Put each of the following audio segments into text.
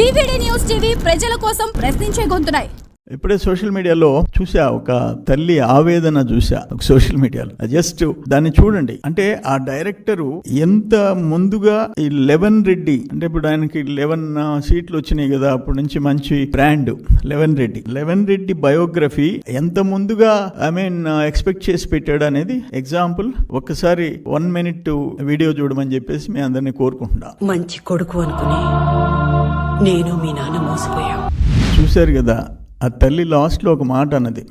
VVD news TV ప్రజల కోసం ప్రశ్నించే ఇప్పుడే సోషల్ మీడియాలో చూసా ఒక తల్లి ఆవేదన చూసా ఒక సోషల్ మీడియాలో. జస్ట్ దాన్ని చూడండి. అంటే ఆ డైరెక్టరు ఎంత ముందుగా ఈ లెవెన్ రెడ్డి అంటే ఇప్పుడు ఆయనకి లెవెన్ సీట్లు వచ్చినాయి కదా అప్పటి నుంచి మంచి brand eleven Reddy. Eleven Reddy biography ఎంత ముందుగా ఐ మీన్ ఎక్స్పెక్ట్ చేసి పెట్టాడు అనేది ఎగ్జాంపుల్. ఒక్కసారి వన్ మినిట్ వీడియో చూడమని చెప్పేసి మీ అందరినీ కోరుకుంటున్నా. మంచి కొడుకు అనుకుని నేను మీ నాన్న మోసపోయాం చూశారు కదా ఆ తల్లి లాస్ట్లో ఒక మాట అన్నది.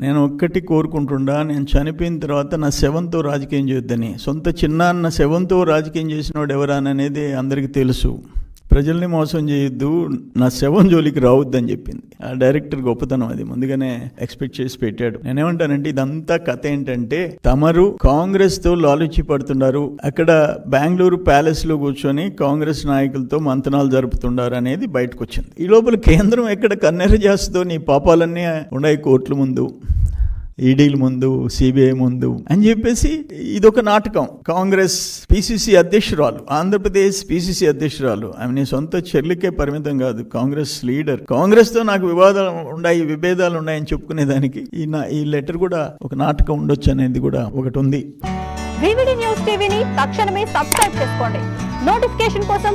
నేను ఒక్కటి కోరుకుంటుండా నేను చనిపోయిన తర్వాత నా శవంతో రాజకీయం చేయొద్దని. సొంత చిన్నాన్న శవంతో రాజకీయం చేసినోడు ఎవరా అనేది అందరికీ తెలుసు. ప్రజల్ని మోసం చేయొద్దు నా శవం జోలికి రావద్దని చెప్పింది. ఆ డైరెక్టర్ గొప్పతనం అది. ముందుగానే ఎక్స్పెక్ట్ చేసి పెట్టాడు. నేనేమంటానంటే ఇదంతా కథ ఏంటంటే తమరు కాంగ్రెస్తో లాలుచి పడుతున్నారు. అక్కడ బెంగళూరు ప్యాలెస్లో కూర్చొని కాంగ్రెస్ నాయకులతో మంతనాలు జరుపుతున్నారు అనేది బయటకు వచ్చింది ఈ లోపల కేంద్రం ఎక్కడ కన్నెర చేస్తుందో నీ పాపాలన్నీ ఉన్నాయి కోర్టుల ముందు. ఈడీల ముందు సిబిఐ ముందు అని చెప్పేసి ఇదొక నాటకం. కాంగ్రెస్ పిసిసి అధ్యక్షురాలు ఆంధ్రప్రదేశ్ పిసిసి అధ్యక్షురాలు. ఆమె నీ సొంత చెల్లికే పరిమితం కాదు కాంగ్రెస్ లీడర్. కాంగ్రెస్తో నాకు వివాదాలు ఉన్నాయి విభేదాలు ఉన్నాయని చెప్పుకునేదానికి ఈ నా ఈ లెటర్ కూడా ఒక నాటకం ఉండొచ్చు అనేది కూడా ఒకటి ఉంది. న్యూస్ టీవీని తక్షణమే సబ్స్క్రైబ్ చేసుకోండి. నోటిఫికేషన్ కోసం